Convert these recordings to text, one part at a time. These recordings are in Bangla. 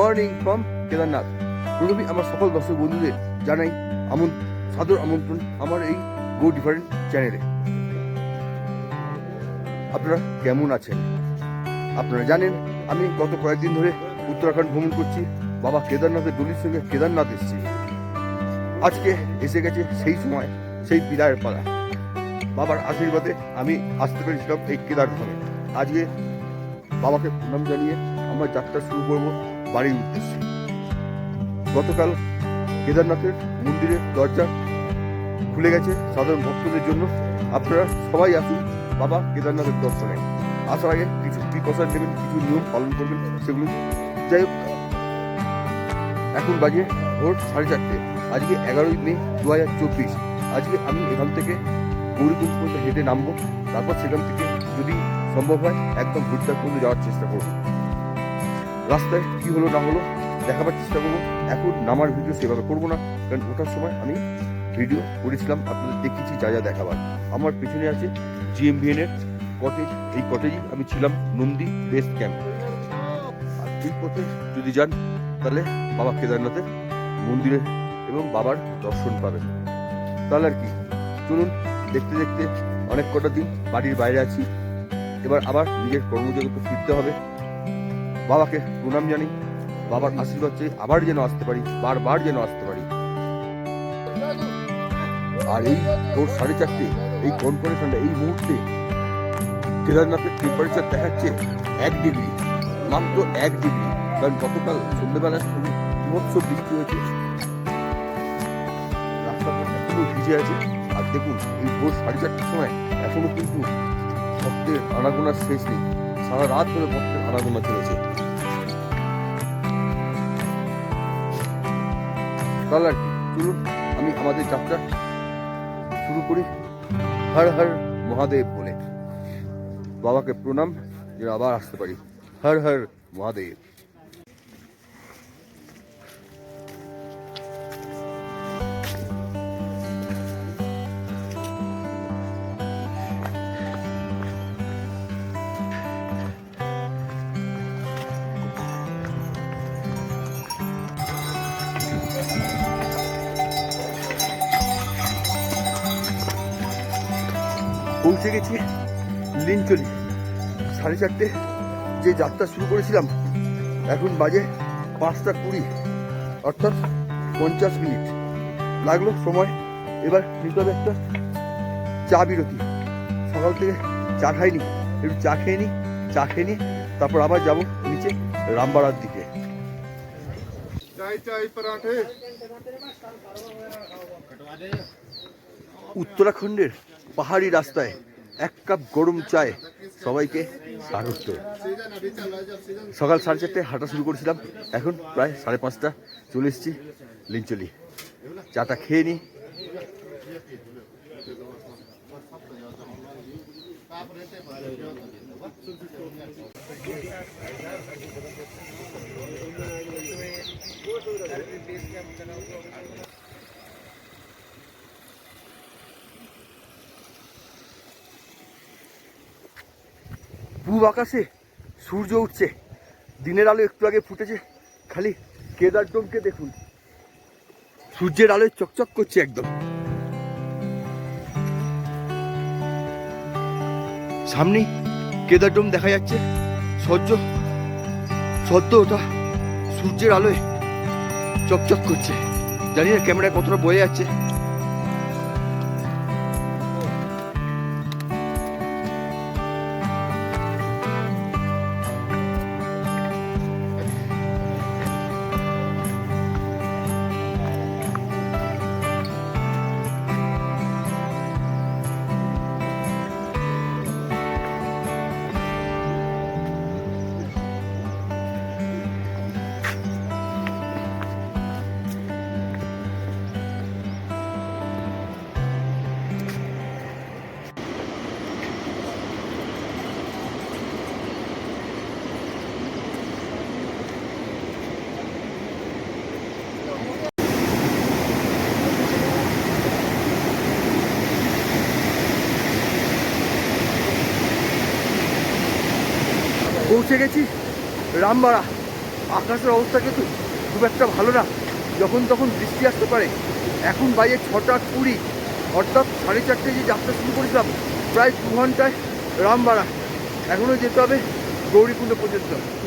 মর্নিং ফ্রম কেদারনাথ প্রথমেই আমার সকল দর্শক বন্ধুদের জানাই আমন, সাদর আমন্ত্রণ আমার এই গো ডিফারেন্ট চ্যানেলে আপনারা কেমন আছেন? আপনারা জানেন, আমি গত কয়েকদিন ধরে উত্তরাখণ্ড ভ্রমণ করছি, বাবা কেদারনাথের দলির সঙ্গে কেদারনাথ এসেছি। আজকে এসে গেছে সেই সময়, সেই বিদায়ের পালা। বাবার আশীর্বাদে আমি আসতে পেরেছিলাম এই কেদারধামে। আজকে বাবাকে প্রণাম জানিয়ে আমার যাত্রা শুরু করব। বাড়ির উদ্দেশ্যে। গতকাল কেদারনাথের মন্দিরের দরজা খুলে গেছে সাধারণ ভক্তদের জন্য। আপনারা সবাই আসুন বাবা কেদারনাথের দর্শনে। আসার আগে কিছু প্রিকশন নেবেন, কিছু নিয়ম পালন করবেন সেগুলো। যাই হোক, এখন বাজে ভোর সাড়ে চারটে। আজকে এগারোই মে দু হাজার চব্বিশ। আজকে আমি এখান থেকে গৌরীকুঞ্জ পর্যন্ত হেঁটে নামবো। তারপর সেখান থেকে যদি সম্ভব হয় একদম গুজরাট পর্যন্ত যাওয়ার চেষ্টা করব। রাস্তায় কি হলো, না হলো, দেখাবার চেষ্টা করব। এখন নামার ভিডিও সেভাবে করব না, কারণ ওঠার সময় আমি ভিডিও করেছিলাম, আপনাদের দেখেছি যা যা দেখাবার। আমার পিছনে আছে জিএমভিএন এর কটেজ এই কটেজই আমি ছিলাম নন্দী বেস্ট ক্যাম্প আর এই পথে যদি যান, তাহলে বাবা কেদারনাথের মন্দিরে এবং বাবার দর্শন পাবেন। তাহলে আর কি, চলুন দেখতে দেখতে অনেক কটা দিন বাড়ির বাইরে আছি। এবার আবার নিজের কর্মজগতে ফিরতে হবে। বাবাকে প্রণাম জানি। বাবার আশীর্বাদ চেয়ে আবার যেন আসতে পারি, বারবার যেন আসতে পারি। আর এই ভোর সাড়ে চারটে, এই কনকনে ঠান্ডা এই মুহূর্তে কেদারনাথের টেম্পারেচার দেখাচ্ছে এক ডিগ্রি মাত্র এক ডিগ্রি কারণ গতকাল সন্ধ্যেবেলা বিভৎস বৃষ্টি হয়েছে। এখনও ভিজে আছে। আর দেখুন, এই ভোর সাড়ে চারটার সময় এখনও কিন্তু ভক্তের আনাগোনার শেষ নেই। সারা রাত ধরে ভক্তের আনাগোনা চলেছে। তাহলে আর কি? চলুন, আমি আমাদের যাত্রা শুরু করি। হর হর মহাদেব বলে। বাবাকে প্রণাম, যেন আবার আসতে পারি। হর হর মহাদেব। পৌঁছে গেছি লিঞ্চলি সাড়ে চারটে যে যাত্রা শুরু করেছিলাম এখন বাজে পাঁচটা কুড়ি অর্থাৎ পঞ্চাশ মিনিট। লাগল সময় এবার নিতে হবে একটা চা বিরতি। সকাল থেকে চা খাইনি একটু চা খেয়ে নিই চা খেয়ে নিই তারপর আবার যাব নিচে রামবাড়ার দিকে। উত্তরাখণ্ডের পাহাড়ি রাস্তায় এক কাপ গরম চায় সবাইকে স্বাগত। সকাল সাড়ে চারটে হাঁটা শুরু করেছিলাম, এখন প্রায় সাড়ে পাঁচটা চলে এসেছি লিঞ্চলি। চাটা খেয়ে নিই পূব আকাশে সূর্য উঠছে। দিনের আলো একটু আগে ফুটেছে। খালি কেদার ডোমকে দেখুন। সূর্যের আলোয় চকচক করছে একদম। সামনেই কেদার ডোম দেখা যাচ্ছে। সহ্য সদ্য ওটা সূর্যের আলোয় চকচক করছে। জানি না ক্যামেরায় কতটা বয়ে যাচ্ছে। পৌঁছে গেছি। রামবাড়া, আকাশের অবস্থা কিন্তু খুব একটা ভালো না। যখন তখন বৃষ্টি আসতে পারে। এখন বাইরে ছটা কুড়ি। অর্থাৎ সাড়ে চারটে যে যাত্রা শুরু করেছিলাম, প্রায় দু ঘন্টায় রামবাড়া। এখনও যেতে হবে গৌরীকুণ্ড পর্যন্ত।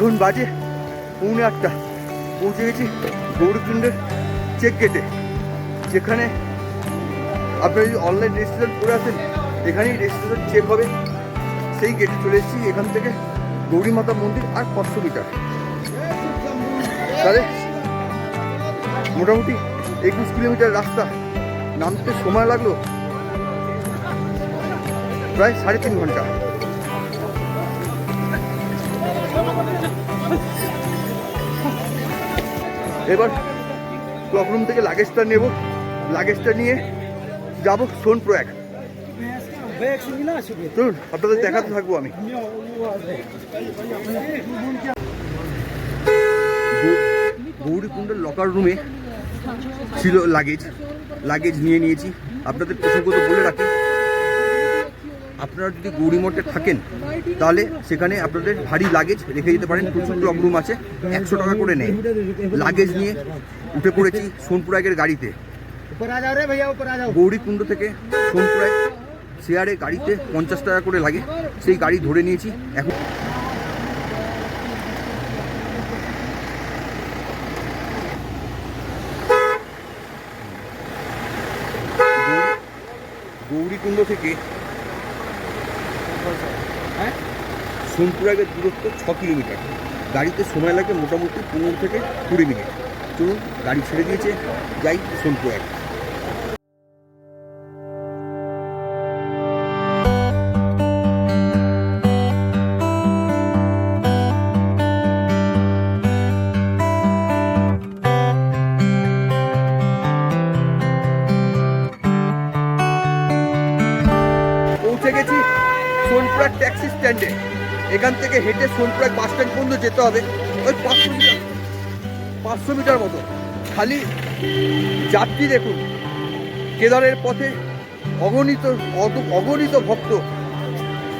এখন বাজে পৌনে আটটা। পৌঁছে গেছি গৌরীকুণ্ডের চেক গেটে যেখানে আপনারা যদি অনলাইন রেজিস্ট্রেশন করে আসেন, এখানেই রেজিস্ট্রেশন চেক হবে। সেই গেটে চলে এসেছি, এখান থেকে গৌরী মাতা মন্দির আর পাঁচশো মিটার। তাহলে মোটামুটি একুশ কিলোমিটার রাস্তা। নামতে সময় লাগল প্রায় সাড়ে তিন ঘণ্টা। এবার ক্লকরুম থেকে লাগেজটা নেব। লাগেজটা নিয়ে যাব সোনপ্রয়াগ। চলুন, আপনাদের দেখাতে থাকব আমি। গৌরীকুণ্ডের লকার রুমে ছিল লাগেজ লাগেজ নিয়ে নিয়েছি। আপনাদের প্রসঙ্গত বলে রাখি আপনারা যদি গৌরীমঠে থাকেন তাহলে সেখানে আপনাদের ভারী লাগেজ রেখে যেতে পারেন। প্রচুর ক্লকরুম আছে একশো টাকা করে নেয়। লাগেজ নিয়ে উঠে পড়েছি সোনপুরাগের গাড়িতে। গৌরীকুণ্ড থেকে সোনপুরায় শেয়ারে গাড়িতে পঞ্চাশ টাকা করে লাগে। সেই গাড়ি ধরে নিয়েছি। এখন গৌরীকুণ্ড থেকে সোনপুরাগের দূরত্ব ছ কিলোমিটার। গাড়িতে সময় লাগে মোটামুটি পনেরো থেকে কুড়ি মিনিট। চলুন, গাড়ি ছেড়ে দিয়েছে, যাই সোনপুরাগ পৌঁছে গেছি সোনপুরার ট্যাক্সি স্ট্যান্ডে। এখান থেকে হেঁটে সোনপুরায় বাস স্ট্যান্ড পর্যন্ত যেতে হবে। ওই পাঁচশো মিটার পাঁচশো মিটার মতো। খালি যাত্রী দেখুন, কেদারের পথে অগণিত অগণিত ভক্ত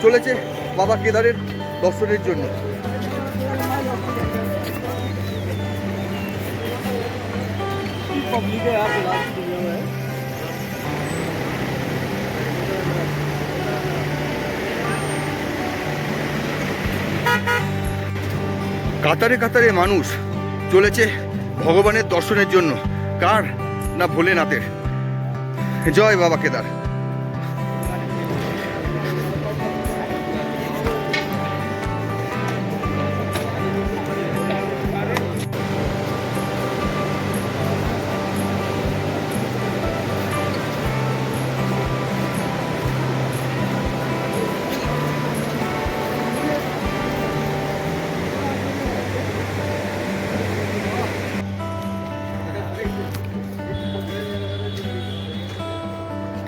চলেছে বাবা কেদারের দর্শনের জন্য। পাবলিকে কাতারে কাতারে মানুষ চলেছে ভগবানের দর্শনের জন্য। কার না ভোলেনাথের? জয় বাবা কেদার।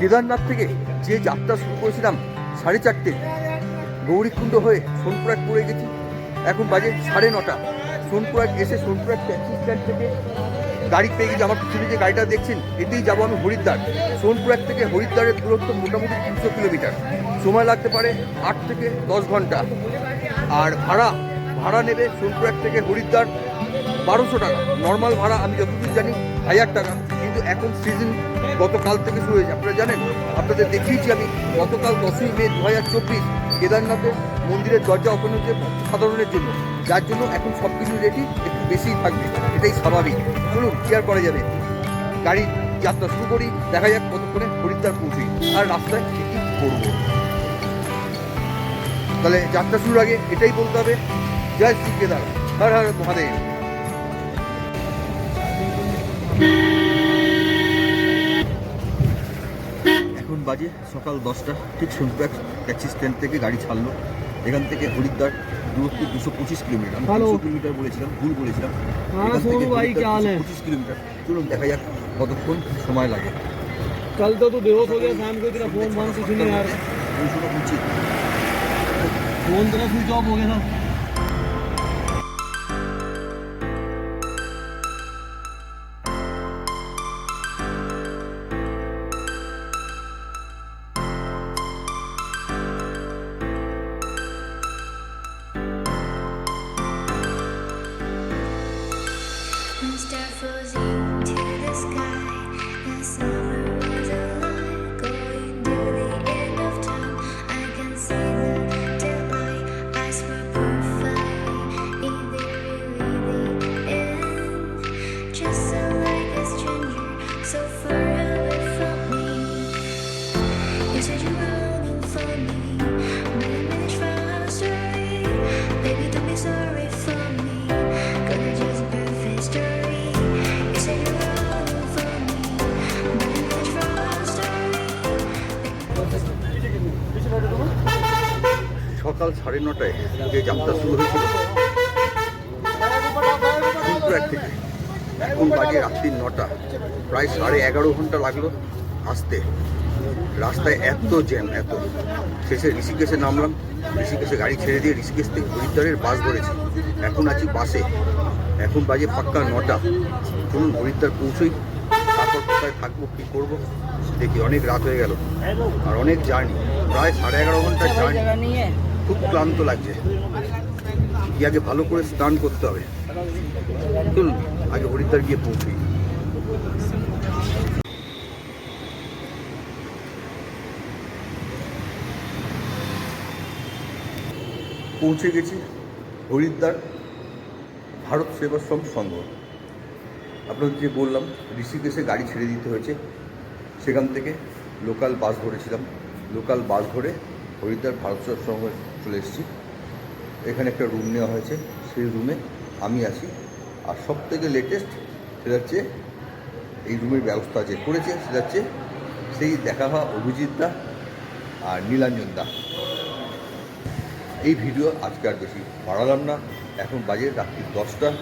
কেদারনাথ থেকে যে যাত্রা শুরু করেছিলাম সাড়ে চারটে, গৌরীকুণ্ড হয়ে সোনপুরাগ পড়ে গেছি। এখন বাজে সাড়ে নটা। সোনপুরাগ এসে সোনপুরাগ ট্যাক্সি স্ট্যান্ড থেকে গাড়ি পেয়ে গেছি। আমার পিছনে যে গাড়িটা দেখছেন, এতেই যাব আমি হরিদ্বার। সোনপুরাগ থেকে হরিদ্বারের দূরত্ব মোটামুটি তিনশো কিলোমিটার। সময় লাগতে পারে আট থেকে দশ ঘণ্টা। আর ভাড়া ভাড়া নেবে সোনপুরাগ থেকে হরিদ্বার বারোশো টাকা। নর্মাল ভাড়া আমি যতদূর জানি হাজার টাকা। এখন সিজন গতকাল থেকে শুরু হয়েছে। আপনারা জানেন, আপনাদের দেখিয়েছি আমি, গতকাল দশই মে দু হাজার চব্বিশ কেদারনাথের মন্দিরের দরজা ওপেন হচ্ছে সাধারণের জন্য। যার জন্য এখন সব কিছু রেডি একটু বেশিই থাকবে। এটাই স্বাভাবিক। চলুন, কি আর করা যাবে? গাড়ি যাত্রা শুরু করি, দেখা যাক কতক্ষণে হরিদ্বার পৌঁছি আর রাস্তায় কী কী করব? তাহলে যাত্রা শুরুর আগে এটাই বলতে হবে, জয় শ্রী কেদার হর হর মহাদেব। এখন বাজে সকাল দশটা ঠিক সোনপুর ট্যাক্সি স্ট্যান্ড থেকে গাড়ি ছাড়লো এখান থেকে হরিদ্বার দূরত্ব দুশো পঁচিশ কিলোমিটার আমি Hello. তিনশো কিলোমিটার বলেছিলাম ভুল বলেছিলাম হ্যাঁ, সোনু ভাই, क्या हाल है? পঁচিশ কিলোমিটার চলুন দেখা যাক কতক্ষণ সময় লাগে कल तो तू बेहोश हो गया शाम को तेरा फोन फोन कुछ नहीं यार फोन तेरा स्विच ऑफ हो गया था Mr. Fuzzy. সাড়ে নটায় যে যাত্রা শুরু হয়েছিল এখন বাজে রাত্রি নটা, প্রায় সাড়ে এগারো ঘণ্টা লাগল আসতে। রাস্তায় এত জ্যাম, এত। শেষে ঋষিকেশে নামলাম, ঋষিকেশে গাড়ি ছেড়ে দিয়ে ঋষিকেশ থেকে হরিদ্বারের বাস ধরেছি। এখন আছি বাসে। এখন বাজে পাক্কা নটা। চলুন হরিদ্বার পৌঁছই, তারপর কোথায় থাকব, কী করব, দেখি। অনেক রাত হয়ে গেল। আর অনেক জার্নি। প্রায় সাড়ে এগারো ঘণ্টার জার্নি। খুব ক্লান্ত লাগছে। আগে ভালো করে স্নান করতে হবে। চলুন, আগে হরিদ্বার গিয়ে পৌঁছই। পৌঁছে গেছি হরিদ্বার ভারত সেবাশ্রম সংঘ। আপনাদের যে বললাম, ঋষিকেশে গাড়ি ছেড়ে দিতে হয়েছে। সেখান থেকে লোকাল বাস ধরেছিলাম। লোকাল বাস ধরে হরিদ্বার ভারত সেবাশ্রমে চলে এসেছি। এখানে একটা রুম নেওয়া হয়েছে। সেই রুমে আমি আছি। আর সব থেকে লেটেস্ট সেটা হচ্ছে এই রুমের ব্যবস্থা যে করেছে, সেটা হচ্ছে সেই দেখা হওয়া অভিজিৎ দা আর নীলাঞ্জন দা। এই ভিডিও আজকে আর বেশি বাড়ালাম না। এখন বাজে রাত্রি দশটা।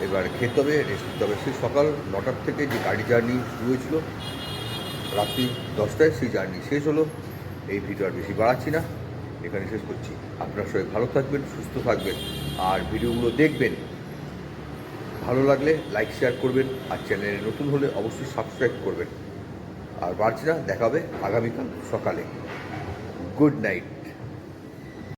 এবার খেতে হবে রেস্ট নিতে হবে। সেই সকাল নটার থেকে যে গাড়ি জার্নি শুরু হয়েছিল, রাত্রি দশটায় সেই জার্নি শেষ হলো। এই ভিডিও আর বেশি বাড়াচ্ছি না। এখানে শেষ করছি। আপনার সবাই ভালো থাকবেন, সুস্থ থাকবেন। আর ভিডিওগুলো দেখবেন। ভালো লাগলে লাইক, শেয়ার করবেন। আর চ্যানেলে নতুন হলে অবশ্যই সাবস্ক্রাইব করবেন। আর বাড়ছি না, দেখাবে আগামীকাল সকালে। Good night.